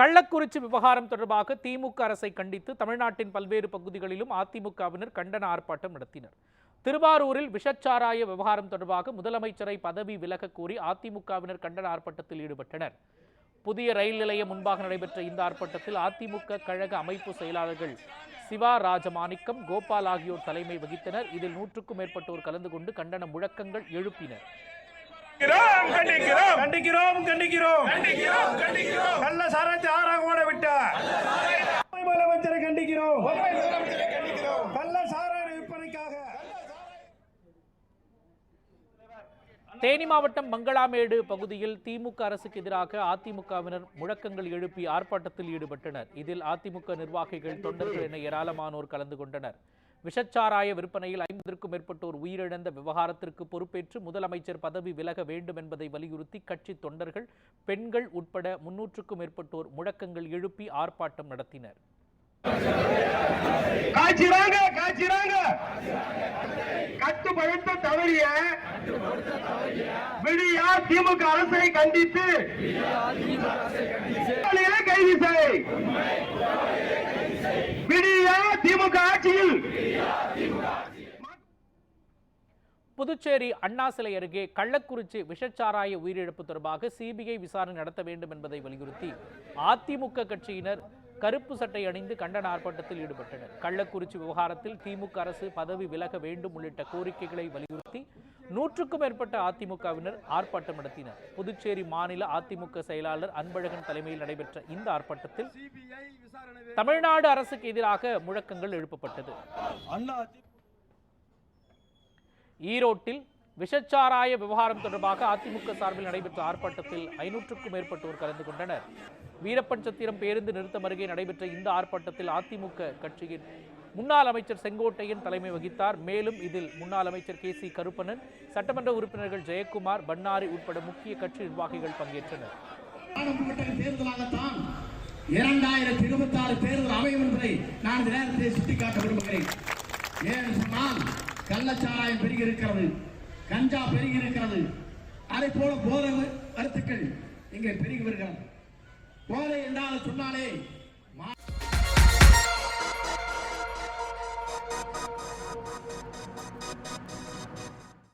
கள்ளக்குறிச்சி விவகாரம் தொடர்பாக திமுக அரசை கண்டித்து தமிழ்நாட்டின் பல்வேறு பகுதிகளிலும் அதிமுகவினர் கண்டன ஆர்ப்பாட்டம் நடத்தினர். திருவாரூரில் விஷச்சாராய விவகாரம் தொடர்பாக முதலமைச்சரை பதவி விலகக் கோரி அதிமுகவினர் கண்டன ஆர்ப்பாட்டத்தில் ஈடுபட்டனர். புதிய ரயில் நிலையம் முன்பாக நடைபெற்ற இந்த ஆர்ப்பாட்டத்தில் அதிமுக கழக அமைப்பு செயலாளர்கள் சிவா ராஜமாணிக்கம் கோபால் ஆகியோர் தலைமை வகித்தனர். இதில் நூற்றுக்கும் மேற்பட்டோர் கலந்து கொண்டு கண்டன முழக்கங்கள் எழுப்பினர். கண்டிக்கிறோம் கண்டிக்கிறோம். கண்டிக்கிறோம் தேனி மாவட்டம் மங்களாமேடு பகுதியில் திமுக அரசுக்கு எதிராக அதிமுகவினர் முழக்கங்கள் எழுப்பி ஆர்ப்பாட்டத்தில் ஈடுபட்டனர். இதில் அதிமுக நிர்வாகிகள் தொண்டர்கள் என ஏராளமானோர் கலந்து கொண்டனர். விஷச்சாராய விற்பனையில் ஐம்பதற்கும் மேற்பட்டோர் உயிரிழந்த விவகாரத்திற்கு பொறுப்பேற்று முதலமைச்சர் பதவி விலக வேண்டும் என்பதை வலியுறுத்தி கட்சி தொண்டர்கள் பெண்கள் உட்பட முன்னூற்றுக்கும் மேற்பட்டோர் முழக்கங்கள் எழுப்பி ஆர்ப்பாட்டம் நடத்தினர். காய்ச்சிறாங்க காய்ச்சிறாங்க. தவறிய திமுக அரசை கண்டித்து கைது செய். விடியா திமுக ஆட்சியில். புதுச்சேரி அண்ணா சிலை அருகே கள்ளக்குறிச்சி விஷச்சாராய உயிரிழப்பு தொடர்பாக சிபிஐ விசாரணை நடத்த வேண்டும் என்பதை வலியுறுத்தி அதிமுக கட்சியினர் கருப்பு சட்டை அணிந்து கண்டன ஆர்ப்பாட்டத்தில் ஈடுபட்டனர். கள்ளக்குறிச்சி விவகாரத்தில் திமுக அரசு பதவி விலக வேண்டும் உள்ளிட்ட கோரிக்கைகளை வலியுறுத்தி நூற்றுக்கும் மேற்பட்ட அதிமுகவினர் ஆர்ப்பாட்டம் நடத்தினர். புதுச்சேரி மாநில அதிமுக செயலாளர் அன்பழகன் தலைமையில் நடைபெற்ற இந்த ஆர்ப்பாட்டத்தில் தமிழ்நாடு அரசுக்கு எதிராக முழக்கங்கள் எழுப்பப்பட்டது. ஈரோட்டில் விஷச்சாராய விவகாரம் தொடர்பாக அதிமுக சார்பில் நடைபெற்ற ஆர்ப்பாட்டத்தில் ஐநூற்றுக்கும் மேற்பட்டோர் கலந்து கொண்டனர். வீரப்பன் சத்திரம் பேருந்து நிறுத்தம் அருகே நடைபெற்ற இந்த ஆர்ப்பாட்டத்தில் அதிமுக கட்சியின் முன்னாள் அமைச்சர் செங்கோட்டையன் தலைமை வகித்தார். மேலும் இதில் முன்னாள் அமைச்சர் கே சி கருப்பணன் சட்டமன்ற உறுப்பினர்கள் ஜெயக்குமார் பன்னாரி உட்பட முக்கிய கட்சி நிர்வாகிகள் பங்கேற்றனர். இரண்டாயிரத்தி இருபத்தி ஆறு தேர்தல் அமையும் என்பதை நான் இந்த நேரத்தில் சுட்டிக்காட்ட விரும்புகிறேன். ஏன் சொன்னால் கள்ளச்சாராயம் பெருகி இருக்கிறது கஞ்சா பெருகி இருக்கிறது அதை போல போதை கருத்துக்கள் இங்கே பெருகி வருகிறது. போதை என்றால் சொன்னாலே